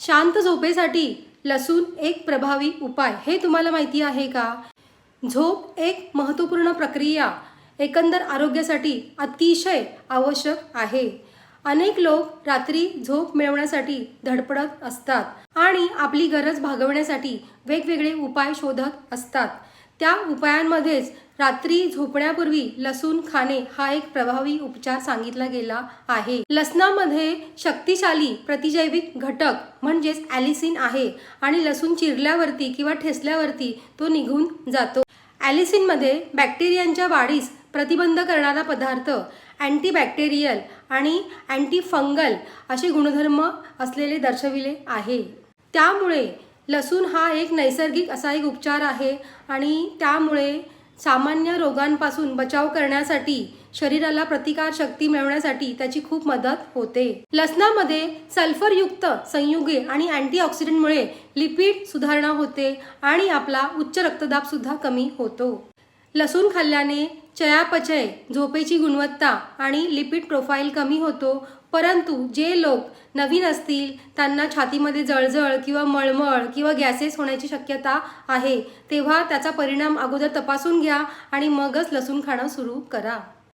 शांत झोपेसाठी लसूण एक प्रभावी उपाय हे तुम्हाला माहिती आहे का? झोप एक महत्त्वपूर्ण प्रक्रिया. एकंदर आरोग्यासाठी अतिशय आवश्यक आहे. अनेक लोक रात्री झोप मिळवण्यासाठी धडपडत असतात आणि आपली गरज भागवण्यासाठी वेगवेगळे उपाय शोधत असतात. त्या उपायांमध्येच रात्री झोपण्यापूर्वी लसूण खाणे हा एक प्रभावी उपचार सांगितला गेला आहे. लसणामध्ये शक्तिशाली प्रतिजैविक घटक म्हणजेच ॲलिसिन आहे आणि लसूण चिरल्यावरती किंवा ठेसल्यावरती तो निघून जातो. ॲलिसिनमध्ये बॅक्टेरियांच्या वाढीस प्रतिबंध करणारा पदार्थ अँटीबॅक्टेरियल आणि अँटीफंगल असे गुणधर्म असलेले दर्शविले आहे. त्यामुळे लसूण हा एक नैसर्गिक असा एक उपचार आहे आणि त्यामुळे सामान्य रोगांपासून बचाव करण्यासाठी शरीराला प्रतिकार शक्ती मिळवण्यासाठी त्याची खूप मदत होते. लसणामध्ये सल्फरयुक्त संयुगे आणि अँटीऑक्सिडंटमुळे लिपिड सुधारणा होते आणि आपला उच्च रक्तदाब सुद्धा कमी होतो. लसूण खाल्ल्याने चयापचय झोपेची गुणवत्ता आणि लिपिड प्रोफाईल कमी होतो. परंतु जे लोक नवीन असतील त्यांना छातीमध्ये जळजळ किंवा मळमळ किंवा गॅसेस होण्याची शक्यता आहे. तेव्हा त्याचा परिणाम अगोदर तपासून घ्या आणि मगच लसूण खाणं सुरू करा.